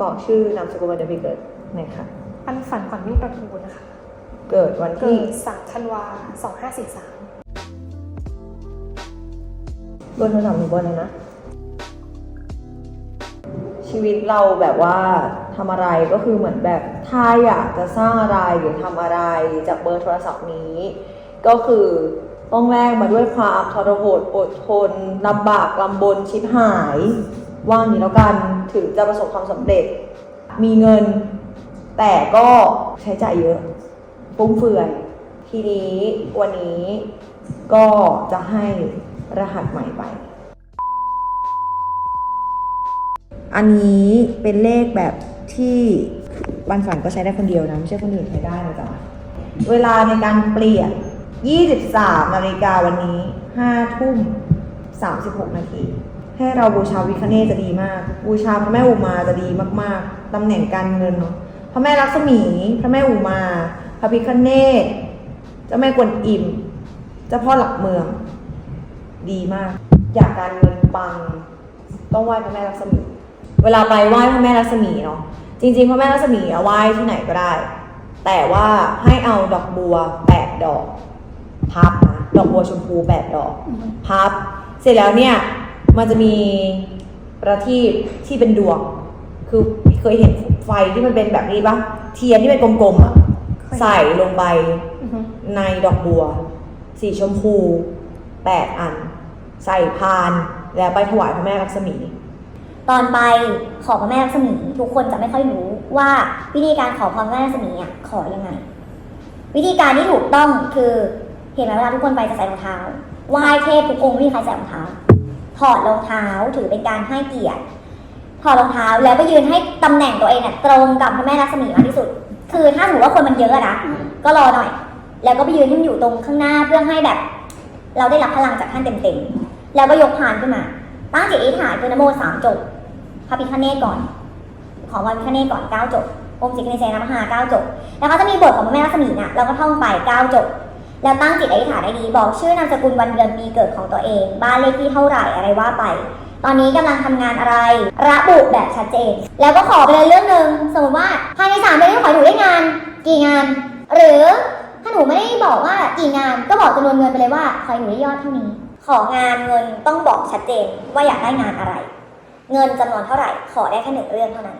บอกชื่อนามสกุลวันเดือนปีเกิดหน่อยค่ะ ปันฝันขวัญมิ่งประทูนะคะ เกิดวันเกิที่ดสามธันวาสองห้าสี่สามเบอร์โทรศัพท์หนูเบอร์อะไรนะ ชีวิตเราแบบว่าทำอะไรก็คือเหมือนแบบถ้าอยากจะสร้างอะไรหรือทำอะไรจากเบอร์โทรศัพท์นี้ ก็คือต้องแลกมาด้วยความทรหดอดทนลำบากลำบนชิบหาย ว่างนี้แล้วกันถึงจะประสบความสำเร็จ มีเงิน แต่ก็ใช้จ่ายเยอะฟุ่มเฟือย ทีนี้วันนี้ก็จะให้รหัสใหม่ไป อันนี้เป็นเลขแบบที่วันฝันก็ใช้ได้คนเดียวนะ ไม่ใช่คนอื่นใช้ได้นะจ๊ะเวลาในการเปลี่ยน 23นาฬิกาวันนี้ 5 ทุ่ม 36 นาที ให้เราบูชาวิคเนศจะดีมาก บูชาพระแม่อุมาจะดีมากๆตำแหน่งการเงินเนาะพระแม่ลักษมี พระแม่อุมา พระพิคเนศเจ้าแม่กวนอิมเจ้าพ่อหลักเมือง ดีมาก อยากการเงินปัง ต้องไหว้พระแม่ลักษมี เวลาไปไหว้พระแม่ลักษมีเนาะจริงๆพระแม่ลักษมีอะไหว้ที่ไหนก็ได้ แต่ว่าให้เอาดอกบัวแปดดอก พับนะดอกบัวชมพูแปดดอก พับ เสร็จแล้วเนี่ย มันจะมีประทีปที่เป็นดวง คือเคยเห็นไฟที่มันเป็นแบบนี้ปะเทียนที่เป็นกลมๆอะใส่ลงไปในดอกบัว สีชมพูแปดอัน ใส่พานแล้วไปถวายพระแม่ลักษมี ตอนไปขอพระแม่ลักษมีทุกคนจะไม่ค่อยรู้ว่าวิธีการขอพรพระแม่ลักษมีอะขอยังไง วิธีการที่ถูกต้องคือเห็นไหมเวลาทุกคนไปจะใส่รองเท้าไหว้เทพทุกองค์ไม่มีใครใส่รองเท้า ถอดรองเท้าถือเป็นการให้เกียรติถอดรองเท้าแล้วไปยืนให้ตำแหน่งตัวเองเนี่ยตรงกับพระแม่ลักษมีมากที่สุด คือถ้าสมมติว่าคนมันเยอะนะก็รอหน่อย แล้วก็ไปยืนให้มันอยู่ตรงข้างหน้าเพื่อให้แบบ เราได้รับพลังจากท่านเต็มๆแล้วก็ยกพานขึ้นมา ตั้งจิตอธิษฐานคือนโมสามจบพระพิฆเนศก่อน ขอพระพิฆเนศก่อนเก้าจบองค์จิตในเซนามหาเก้าจบ แล้วเขาจะมีบทของพระแม่ลักษมีน่ะเราก็ท่องไปเก้าจบ แล้วตั้งจิตอธิษฐานให้ดีบอกชื่อนามสกุลวันเดือนปีเกิดของตัวเอง บ้านเลขที่เท่าไหร่อะไรว่าไป ตอนนี้กำลังทำงานอะไร ระบุแบบชัดเจน แล้วก็ขอไปเลยเรื่องหนึ่งสมมติว่าภายในสามเดือนนี้ขอให้หนูได้งาน กี่งาน หรือถ้าหนูไม่ได้บอกว่ากี่งานก็บอกจำนวนเงินไปเลยว่าขอให้หนูได้ยอดเท่านี้ ของานเงินต้องบอกชัดเจนว่าอยากได้งานอะไร เงินจำนวนเท่าไหร่ ขอได้แค่หนึ่งเรื่องเท่านั้น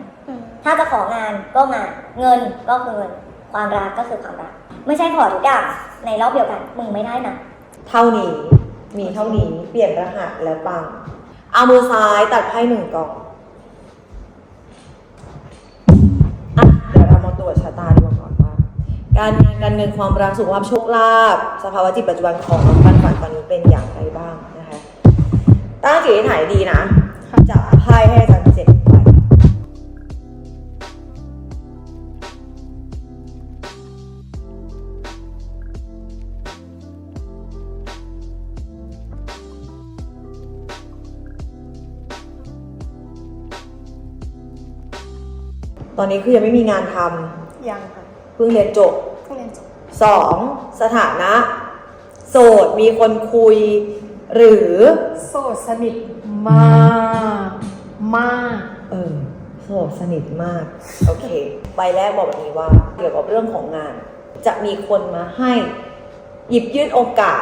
ถ้าจะของานก็งานเงินก็คือเงิน ความรักก็คือความรัก ไม่ใช่ขอทุกอย่างในรอบเดียวกันมึงไม่ได้นะเท่านี้ มีเท่านี้เปลี่ยนรหัสแล้วปังเอามือซ้ายตัดไพ่หนึ่งกล่องอะเดี๋ยวเรามาตรวจชะตาดวงก่อนว่า การงานการเงินความรักสุขภาพโชคลาภสภาวะจิตปัจจุบันของน้องปันฝันตอนนี้เป็นอย่างไรบ้างนะคะตั้งจิตอธิษฐานดีนะจับไพ่ให้อาจารย์ ตอนนี้คือยังไม่มีงานทยังค่ะำเพิ่งเรียนจบเพิ่งเรียนจบสองสถานะ โสดมีคนคุย หรือโสดสนิทมากมากเออโสดสนิทมากโอเคใบแรกบอกแบบนี้ว่าเกี่ยวกับเรื่องของงาน จะมีคนมาให้ หยิบยื่นโอกาส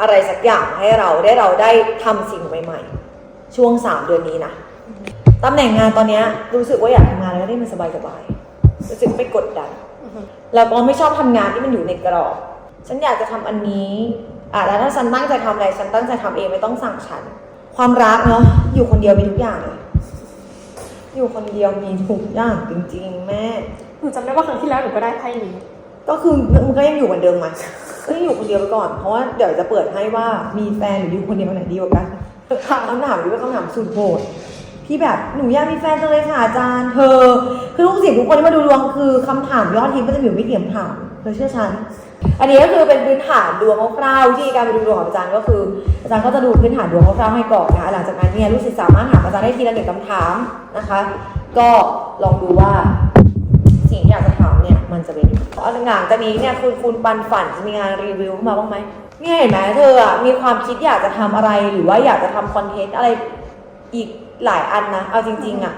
อะไรสักอย่างให้เราได้เราได้ทำสิ่งใหม่ ๆ ช่วงสามเดือนนี้นะ ตำแหน่งงานตอนเนี้ยรู้สึกว่าอยากทำงานแล้วได้มันสบายๆรู้สึกไม่กดดัน แล้วก็ไม่ชอบทำงานที่มันอยู่ในกรอบ ฉันอยากจะทำอันนี้อะแล้วถ้าฉันตั้งใจทำอะไรฉันตั้งใจทำเองไม่ต้องสั่งฉัน ความรักเนาะอยู่คนเดียวมีทุกอย่างเลยอยู่คนเดียวมีทุกอย่างจริงๆ แม่ หนูจำได้ว่าครั้งที่แล้วหนูก็ได้ไพ่นี้ ก็คือมันก็ยังอยู่เหมือนเดิมไหมก็ยังอยู่คนเดียวไปก่อน เพราะว่าเดี๋ยวจะเปิดให้ว่ามีแฟนหรืออยู่คนเดียวอันไหนดีกว่ากันคำถามนี้เป็นคำถามสุดโหด พี่แบบหนูอยากมีแฟนจังเลยค่ะอาจารย์เธอ คือลูกศิษย์ทุกคนที่มาดูดวงคือคำถามยอดฮิตมันจะมีอยู่ไม่เกี่ยมถามเธอเชื่อฉัน อันนี้ก็คือเป็นพื้นฐานดวงคร่าวๆวิธีการไปดูดวงของอาจารย์ก็คือ อาจารย์ก็จะดูพื้นฐานดวงคร่าวๆให้ก่อนนะคะหลังจากนั้นเนี่ยลูกศิษย์สามารถถามอาจารย์ได้ทีละหนึ่งคำถามนะคะ ก็ลองดูว่าสิ่งที่อยากจะถามเนี่ยมันจะเป็นหลังจากนี้เนี่ยคุณคุณปันฝันจะมีงานรีวิวเข้ามาบ้างไหมเนี่ยเห็นไหมเธออะมีความคิดอยากจะทำอะไรหรือว่าอยากจะทำคอนเทนต์อะไรอีก หลายอันนะ เอาจริง ๆอะ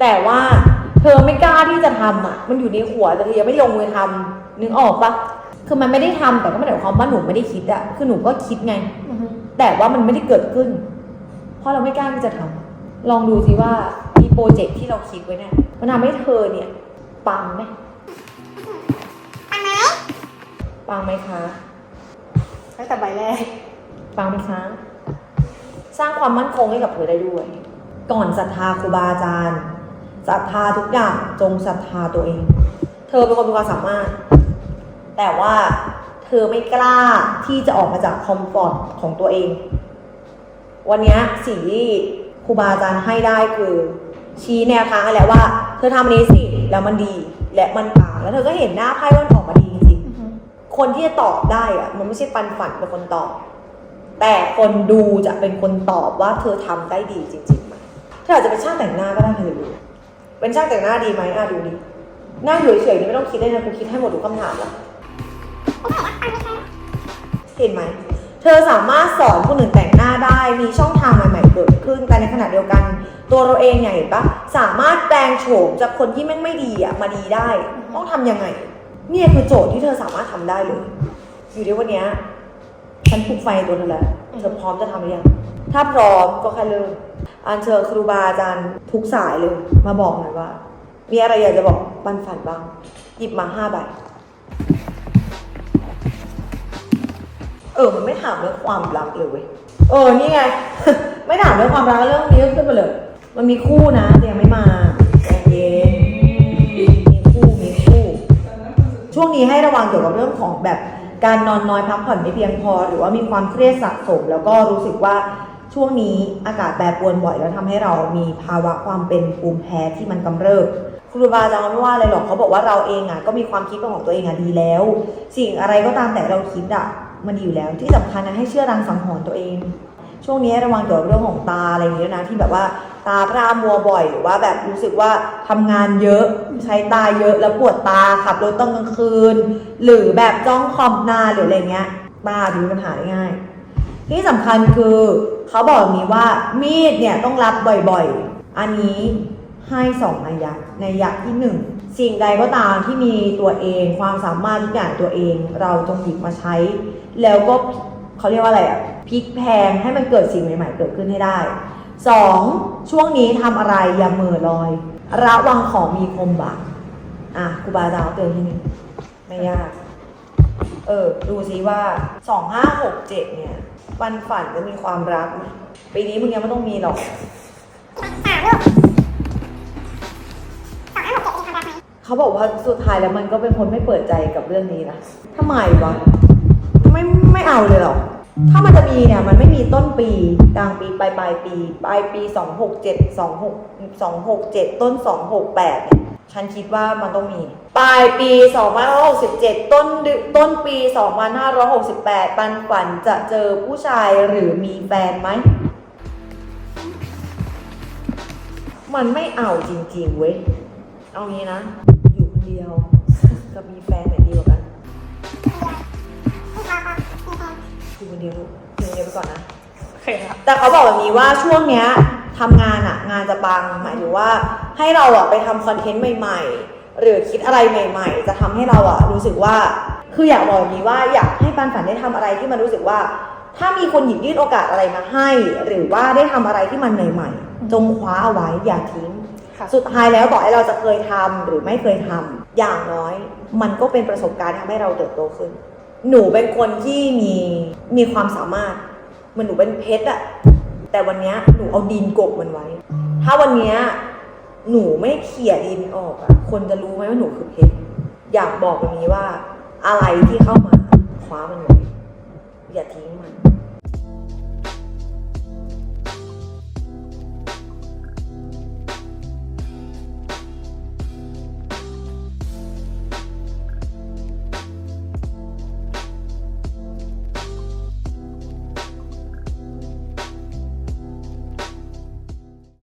แต่ว่าเธอไม่กล้าที่จะทำอะมันอยู่ในหัวแต่เธอยังไม่ลงมือทำนึกออกปะคือมันไม่ได้ทำแต่ก็ไม่ได้หมายความว่าหนูไม่ได้คิดอะคือหนูก็คิดไง แต่ว่ามันไม่ได้เกิดขึ้น เพราะเราไม่กล้าที่จะทำลองดูสิว่ามีโปรเจกต์ที่เราคิดไว้เนี่ยมันทำให้เธอเนี่ย ปังไหมปังไหมปังไหมคะตั้งแต่ใบแรก ปังไหมคะ สร้างความมั่นคงให้กับเธอได้ด้วย ก่อนศรัทธาครูบาอาจารย์ศรัทธาทุกอย่างจงศรัทธาตัวเอง เธอเป็นคนมีความสามารถ แต่ว่าเธอไม่กล้าที่จะออกมาจากคอมฟอร์ตของตัวเอง วันนี้สิ่งที่ครูบาอาจารย์ให้ได้คือ ชี้แนวทางให้แล้วว่า เธอทำนนี้สิแล้วมันดีและมันปังแล้วเธอก็เห็นหน้าไพ่ว่ามันออกมาดีจริงๆคนที่จะตอบได้อะมันไม่ใช่ปันฝันเป็นคนตอบ แต่คนดูจะเป็นคนตอบว่าเธอทำได้ดีจริง ๆ เธออาจจะเป็นช่างแต่งหน้าก็ได้เธอรู้เป็นช่างแต่งหน้าดีไหมอะดูดิหนั่งอยู่เฉยๆนี่ไม่ต้องคิดได้นะกูคิดให้หมดทุกคำถามละเห็นไหม เธอสามารถสอนคนอื่นแต่งหน้าได้ มีช่องทางใหม่ๆเกิดขึ้น แต่ในขณะเดียวกัน ตัวเราเองเนี่ยเห็นปะสามารถแปลงโฉมจากคนที่แม่งไม่ดีอะมาดีได้ ต้องทำยังไง เนี่ยคือโจทย์ที่เธอสามารถทำได้เลย อยู่ที่วันเนี้ยฉันปลุกไฟตัวเธอแล้วเธอพร้อมจะทำหรือยัง ถ้าพร้อมก็แค่เริ่ม อันเชิญครูบาอาจารย์ทุกสายเลย มาบอกหน่อยว่า มีอะไรอยากจะบอกบันฝันบ้าง หยิบมาห้าใบ เออ มันไม่ถามเรื่องความรักเลยเว้ย เออ นี่ไง ไม่ถามเรื่องความรักเรื่องนี้ขึ้นไปเลย มันมีคู่นะแต่ยังไม่มาใจเย็นมีคู่มีคู่ ช่วงนี้ให้ระวังเกี่ยวกับเรื่องของแบบการนอนน้อยพักผ่อนไม่เพียงพอ หรือว่ามีความเครียดสะสม แล้วก็รู้สึกว่า ช่วงนี้อากาศแปรปรวนบ่อยแล้วทำให้เรามีภาวะความเป็นภูมิแพ้ที่มันกำเริบครูบาอาจารย์ไม่ว่าอะไรหรอกเขาบอกว่าเราเองอะก็มีความคิดเป็นของตัวเองอะดีแล้ว สิ่งอะไรก็ตามแต่เราคิดอะมันดีอยู่แล้วที่สำคัญนะให้เชื่อรังสังหรณ์ตัวเอง ช่วงนี้ระวังเกี่ยวกับเรื่องของตาอะไรอย่างเงี้ยนะที่แบบว่าตาพร่ามัวบ่อยหรือว่าแบบรู้สึกว่าทำงานเยอะใช้ตาเยอะแล้วปวดตาขับรถตอนกลางคืน หรือแบบจ้องคอมนานหรืออะไรเงี้ยตาถึงมีปัญหาได้ง่าย ที่สำคัญคือเขาบอกแบบนี้ว่ามีดเนี่ยต้องรับบ่อยๆ อันนี้ให้สองนัยยะนัยยะที่หนึ่งสิ่งใดก็ตามที่มีตัวเองความสามารถทุกอย่างตัวเองเราจงหยิบมาใช้ แล้วก็เขาเรียกว่าอะไรอะพลิกแพงให้มันเกิดสิ่งใหม่ๆ เกิดขึ้นให้ได้สองช่วงนี้ทำอะไรอย่าเหม่อลอย ระวังของมีคมบาดอะครูบาอาจารย์เขาเตือนที่นี่ไม่ยาก เออ ดูซิว่าสองห้าหกเจ็ดเนี่ย ปันฝันจะมีความรักไหมปีนี้มึงยังไม่ต้องมีหรอกเขาบอกว่าสุดท้ายแล้วมันก็เป็นคนไม่เปิดใจกับเรื่องนี้นะทำไมวะ ไม่ไม่เอาเลยเหรอ ถ้ามันจะมีเนี่ย มันไม่มีต้นปีกลางปีปลายปลายปีปลายปีสองหกเจ็ดสองหกสองหกเจ็ดต้นสองหกแปดเนี่ย ฉันคิดว่ามันต้องมีปลายปีสองพันห้าร้อยหกสิบเจ็ดต้นเดือนต้นปีสองพันห้าร้อยหกสิบแปดปันฝันจะเจอผู้ชายหรือมีแฟนไหม มันไม่เอาจริง ๆ เว้ย เอางี้นะ อยู่คนเดียวกับมีแฟนไหนดีกว่ากัน อยู่คนเดียวลูกอยู่คนเดียวไปก่อนนะโอเคค่ะแต่เขาบอกแบบนี้ว่าช่วงเนี้ยทำงานอะงานจะปังหมายถึงว่า ให้เราอะไปทำคอนเทนต์ใหม่ๆ หรือคิดอะไรใหม่ ๆ จะทำให้เราอะรู้สึกว่า คืออยากบอกนี้ว่าอยากให้ปันฝันได้ทำอะไรที่มันรู้สึกว่า ถ้ามีคนหยิบยื่นโอกาสอะไรมาให้ หรือว่าได้ทำอะไรที่มันใหม่ๆ จงคว้าเอาไว้อย่าทิ้ง ค่ะสุดท้ายแล้วต่อให้เราจะเคยทำหรือไม่เคยทำอย่างน้อย มันก็เป็นประสบการณ์ทำให้เราเติบโตขึ้น หนูเป็นคนที่มีมีความสามารถเหมันหนูเป็นเพชรอะแต่วันเนี้ยหนูเอาดินกบมันไว้ ถ้าวันเนี้ย หนูไม่เขี่ยดินออกอะคนจะรู้ไหมว่าหนูคือเพชรอยากบอกแบบนี้ว่า อะไรที่เข้ามาคว้ามันไว้อย่าทิ้งมัน